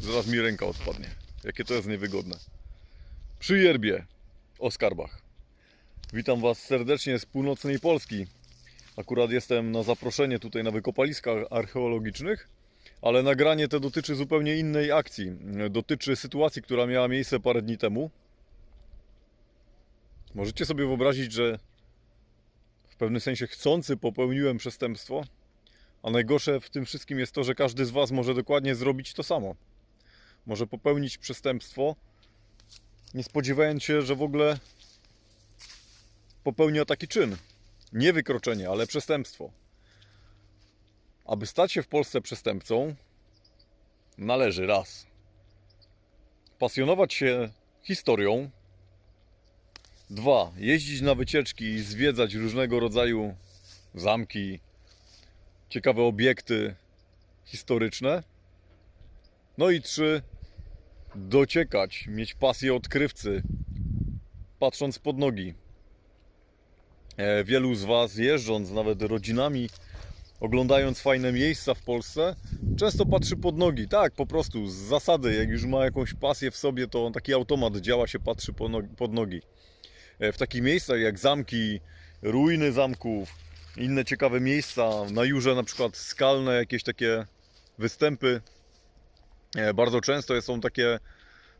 Zaraz mi ręka odpadnie. Jakie to jest niewygodne. Przy Jerbie o skarbach. Witam Was serdecznie z północnej Polski. Akurat jestem na zaproszenie tutaj na wykopaliskach archeologicznych, ale nagranie to dotyczy zupełnie innej akcji. Dotyczy sytuacji, która miała miejsce parę dni temu. Możecie sobie wyobrazić, że w pewnym sensie chcący popełniłem przestępstwo, a najgorsze w tym wszystkim jest to, że każdy z Was może dokładnie zrobić to samo. Może popełnić przestępstwo, nie spodziewając się, że w ogóle popełnia taki czyn. Nie wykroczenie, ale przestępstwo. Aby stać się w Polsce przestępcą, należy raz pasjonować się historią, dwa jeździć na wycieczki i zwiedzać różnego rodzaju zamki, ciekawe obiekty historyczne. No i trzy dociekać, mieć pasję odkrywcy, patrząc pod nogi. E, Wielu z Was jeżdżąc, nawet rodzinami, oglądając fajne miejsca w Polsce, często patrzy pod nogi. Tak, po prostu z zasady, jak już ma jakąś pasję w sobie, to taki automat działa się, patrzy nogi- pod nogi. E, W takich miejscach jak zamki, ruiny zamków, inne ciekawe miejsca, na Jurze na przykład skalne jakieś takie występy. E, Bardzo często są takie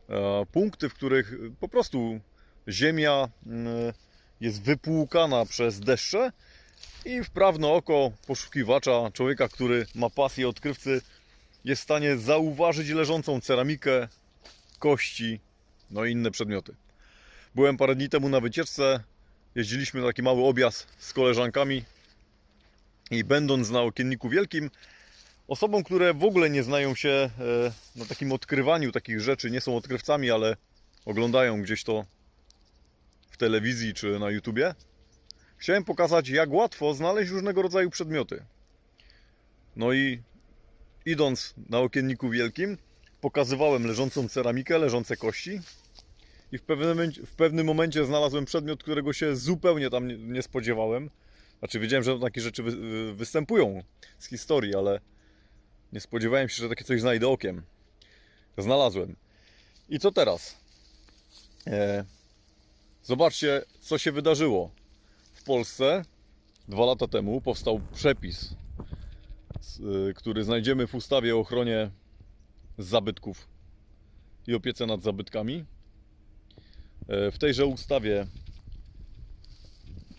e, punkty, w których po prostu ziemia mm, jest wypłukana przez deszcze i wprawne oko poszukiwacza, człowieka, który ma pasję odkrywcy, jest w stanie zauważyć leżącą ceramikę, kości, no i inne przedmioty. Byłem parę dni temu na wycieczce, jeździliśmy na taki mały objazd z koleżankami i będąc na Okienniku Wielkim, osobom, które w ogóle nie znają się e, na takim odkrywaniu takich rzeczy, nie są odkrywcami, ale oglądają gdzieś to w telewizji czy na YouTubie, chciałem pokazać, jak łatwo znaleźć różnego rodzaju przedmioty. No i idąc na Okienniku Wielkim, pokazywałem leżącą ceramikę, leżące kości i w pewnym, w pewnym momencie znalazłem przedmiot, którego się zupełnie tam nie, spodziewałem. Znaczy wiedziałem, że takie rzeczy wy, występują z historii, ale nie spodziewałem się, że takie coś znajdę okiem. Znalazłem. I co teraz? E, zobaczcie, co się wydarzyło. W Polsce dwa lata temu powstał przepis, y, który znajdziemy w ustawie o ochronie zabytków i opiece nad zabytkami. E, W tejże ustawie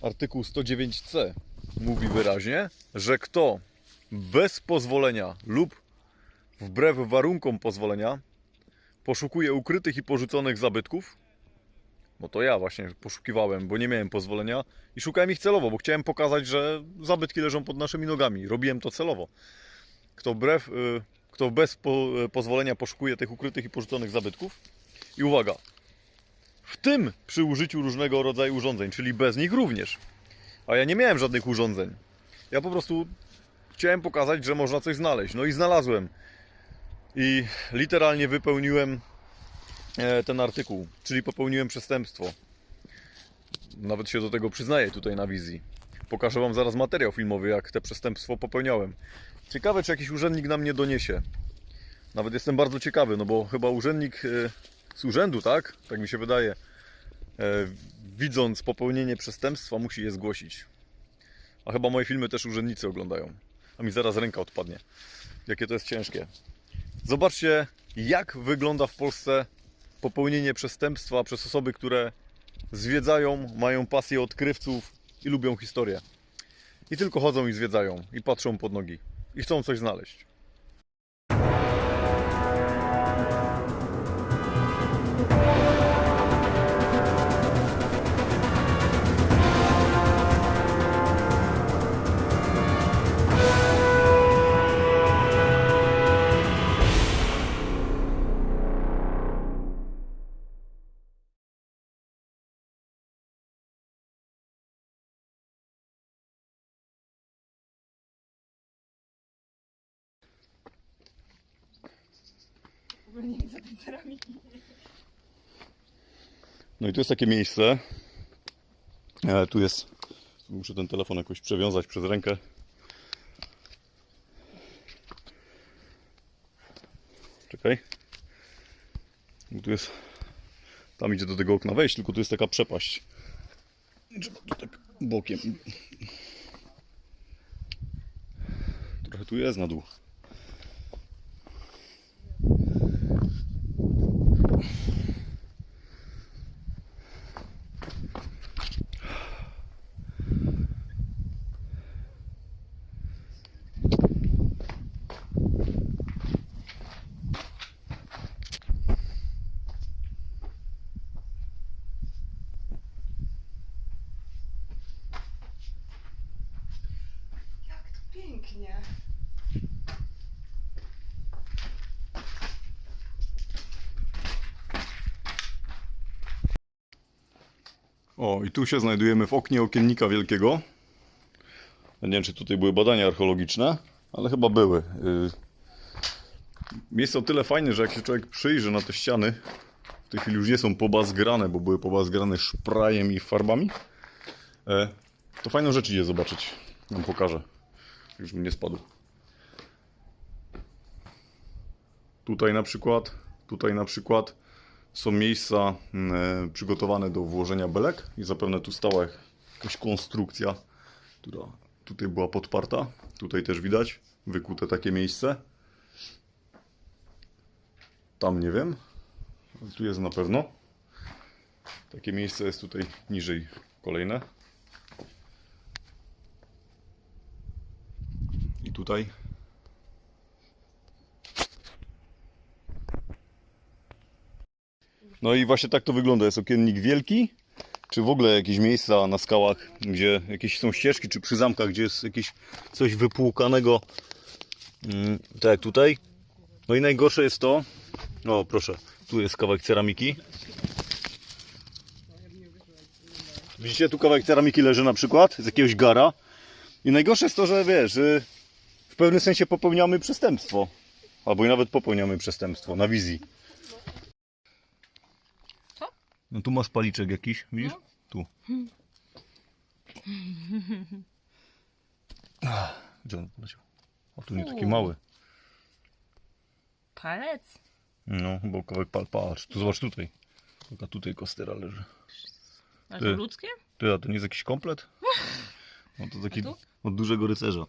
artykuł 109c mówi wyraźnie, że kto bez pozwolenia lub wbrew warunkom pozwolenia poszukuje ukrytych i porzuconych zabytków, no to ja właśnie poszukiwałem, bo nie miałem pozwolenia i szukałem ich celowo, bo chciałem pokazać, że zabytki leżą pod naszymi nogami. Robiłem to celowo. Kto, wbrew, y, kto bez po, pozwolenia poszukuje tych ukrytych i porzuconych zabytków i uwaga, w tym przy użyciu różnego rodzaju urządzeń, czyli bez nich również. A ja nie miałem żadnych urządzeń. Ja po prostu chciałem pokazać, że można coś znaleźć. No i znalazłem. I literalnie wypełniłem e, ten artykuł, czyli popełniłem przestępstwo. Nawet się do tego przyznaję tutaj na wizji. Pokażę Wam zaraz materiał filmowy, jak te przestępstwo popełniałem. Ciekawe, czy jakiś urzędnik na mnie doniesie. Nawet jestem bardzo ciekawy, no bo chyba urzędnik e, z urzędu, tak? Tak mi się wydaje. E, widząc popełnienie przestępstwa, musi je zgłosić. A chyba moje filmy też urzędnicy oglądają. A mi zaraz ręka odpadnie. Jakie to jest ciężkie. Zobaczcie, jak wygląda w Polsce popełnienie przestępstwa przez osoby, które zwiedzają, mają pasję odkrywców i lubią historię. I tylko chodzą i zwiedzają, i patrzą pod nogi, i chcą coś znaleźć. Nie. No i tu jest takie miejsce. E, tu jest. Muszę ten telefon jakoś przewiązać przez rękę. Czekaj. Bo tu jest. Tam idzie do tego okna wejść, tylko tu jest taka przepaść. I Trzeba tu tak bokiem. Trochę tu jest na dół. Jak to pięknie. O, i tu się znajdujemy w oknie okiennika wielkiego. Nie wiem, czy tutaj były badania archeologiczne, ale chyba były. Y, Miejsce o tyle fajne, że jak się człowiek przyjrzy na te ściany, w tej chwili już nie są pobazgrane, bo były pobazgrane szprajem i farbami, e, to fajną rzecz idzie zobaczyć. Wam pokażę. Już mi nie spadł. Tutaj na przykład, tutaj na przykład są miejsca mm, e, przygotowane do włożenia belek i zapewne tu stała jakaś konstrukcja, która tutaj była podparta. Tutaj też widać wykute takie miejsce. Tam nie wiem, tu jest na pewno. Takie miejsce jest tutaj niżej kolejne. Tutaj No i właśnie tak to wygląda. Jest okiennik wielki, czy w ogóle jakieś miejsca na skałach, gdzie jakieś są ścieżki, czy przy zamkach, gdzie jest jakieś coś wypłukanego, mm, tak jak tutaj. No i najgorsze jest to, o proszę, tu jest kawałek ceramiki. Widzicie, tu kawałek ceramiki leży na przykład, z jakiegoś gara. I najgorsze jest to, że wiesz, pewnym sensie popełniamy przestępstwo. Albo i nawet popełniamy przestępstwo na wizji. No tu masz paliczek jakiś, widzisz? Tu. Ach, Gdzie on poleciał? O, tu nie taki Fu. mały. Palec. No, bo kawałek pal, patrz, tu zobacz tutaj. Taka tutaj kostera leży. A Ty. to ludzkie? Ty, a to nie jest jakiś komplet? No to taki A tu? od dużego rycerza.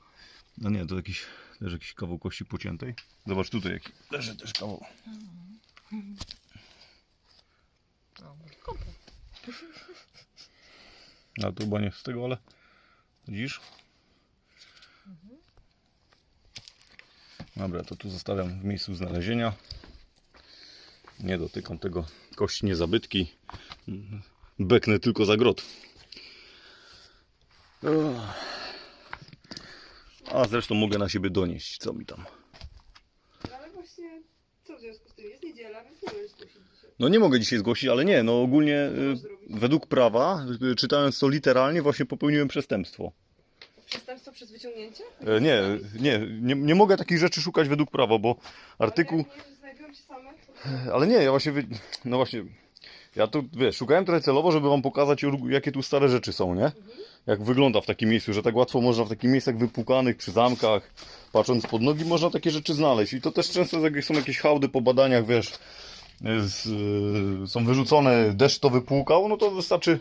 No nie, to jakiś, też jakiś kawał kości pociętej. Zobacz tutaj, jaki leży też kawał. No, to chyba nie z tego, ale widzisz? Dobra, to tu zostawiam w miejscu znalezienia. Nie dotykam tego. Kości nie zabytki. Beknę tylko za grot. Ugh. A zresztą mogę na siebie donieść, co mi tam. No ale właśnie, co w związku z tym? Jest niedziela, więc nie możesz zgłosić dzisiaj. No nie mogę dzisiaj zgłosić, ale nie, no ogólnie y, zrobić? według prawa, y, czytając to literalnie, właśnie popełniłem przestępstwo. Przestępstwo przez wyciągnięcie? E, Nie, nie, nie, nie mogę takich rzeczy szukać według prawa, bo artykuł. Ale jak nie znajdują się same, to... Ale nie, ja właśnie. wy- No właśnie. Ja tu wiesz, szukałem trochę celowo, żeby wam pokazać, jakie tu stare rzeczy są, nie? Jak wygląda w takim miejscu, że tak łatwo można w takich miejscach wypłukanych przy zamkach, patrząc pod nogi, można takie rzeczy znaleźć. I to też często są jakieś hałdy po badaniach, wiesz, z, y, są wyrzucone, deszcz to wypłukał, no to wystarczy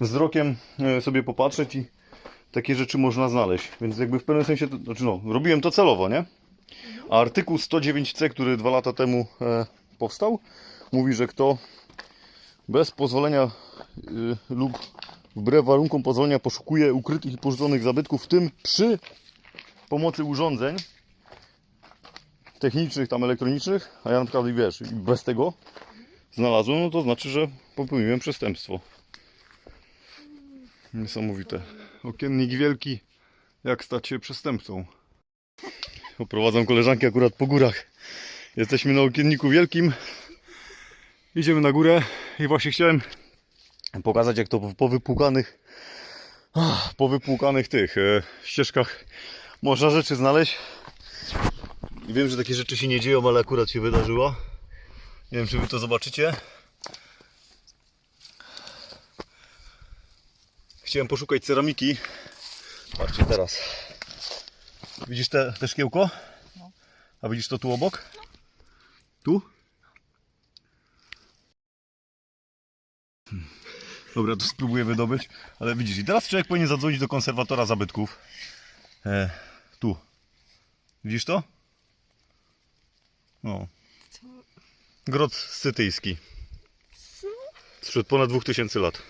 wzrokiem y, sobie popatrzeć i takie rzeczy można znaleźć. Więc jakby w pewnym sensie, to, znaczy no, robiłem to celowo, nie? A artykuł 109c, który dwa lata temu e, powstał, mówi, że kto bez pozwolenia y, lub wbrew warunkom pozwolenia poszukuje ukrytych i porzuconych zabytków, w tym przy pomocy urządzeń technicznych, tam elektronicznych, a ja na przykład wiesz, bez tego znalazłem, no to znaczy, że popełniłem przestępstwo. Niesamowite. Okiennik wielki, jak stać się przestępcą. Oprowadzam koleżanki akurat po górach. Jesteśmy na okienniku wielkim. Idziemy na górę i właśnie chciałem pokazać jak to po wypłukanych ah, po wypłukanych tych e, ścieżkach można rzeczy znaleźć. Wiem, że takie rzeczy się nie dzieją, ale akurat się wydarzyło. Nie wiem, czy wy to zobaczycie. Chciałem poszukać ceramiki. Patrzcie teraz. Widzisz te, te szkiełko? A widzisz to tu obok? Tu? Dobra, to spróbuję wydobyć. Ale widzisz, i teraz człowiek powinien zadzwonić do konserwatora zabytków. E, tu. Widzisz to? O. Co? Grot scytyjski. Sprzed ponad 2000 lat.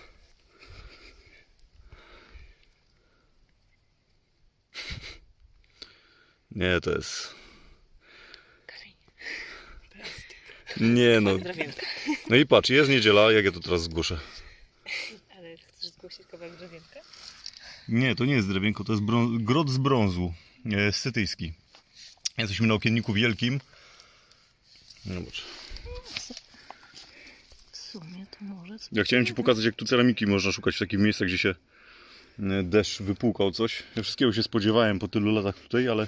Nie, to jest... Nie no. Drewienka. No i patrz, jest niedziela, jak ja to teraz zgłoszę. Ale chcesz zgłosić kawałek drewienka? Nie, to nie jest drewienko, to jest grot z brązu. E, scytyjski. Jesteśmy na okienniku wielkim. Zobacz. W sumie to może. Ja chciałem Ci pokazać, jak tu ceramiki można szukać w takich miejscach, gdzie się e, deszcz wypłukał coś. Ja wszystkiego się spodziewałem po tylu latach tutaj, ale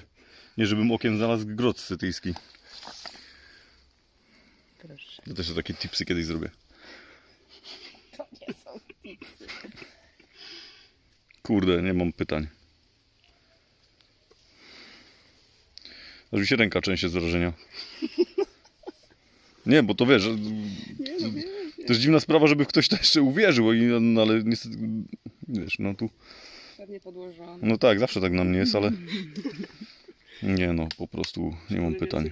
nie żebym okiem znalazł grot scytyjski. Proszę. To też takie tipsy kiedyś zrobię. To nie są tipsy. Kurde, nie mam pytań. Aż mi się ręka trzęsie z wrażenia. Nie, bo to wiesz, Nie no wiem. to jest dziwna sprawa, żeby ktoś to jeszcze uwierzył, i- no, ale niestety, wiesz, no tu, Ładnie podłożone. no tak, zawsze tak na mnie jest, ale nie no, po prostu nie mam pytań.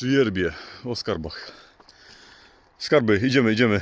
Przy o skarbach. Skarby, idziemy, idziemy.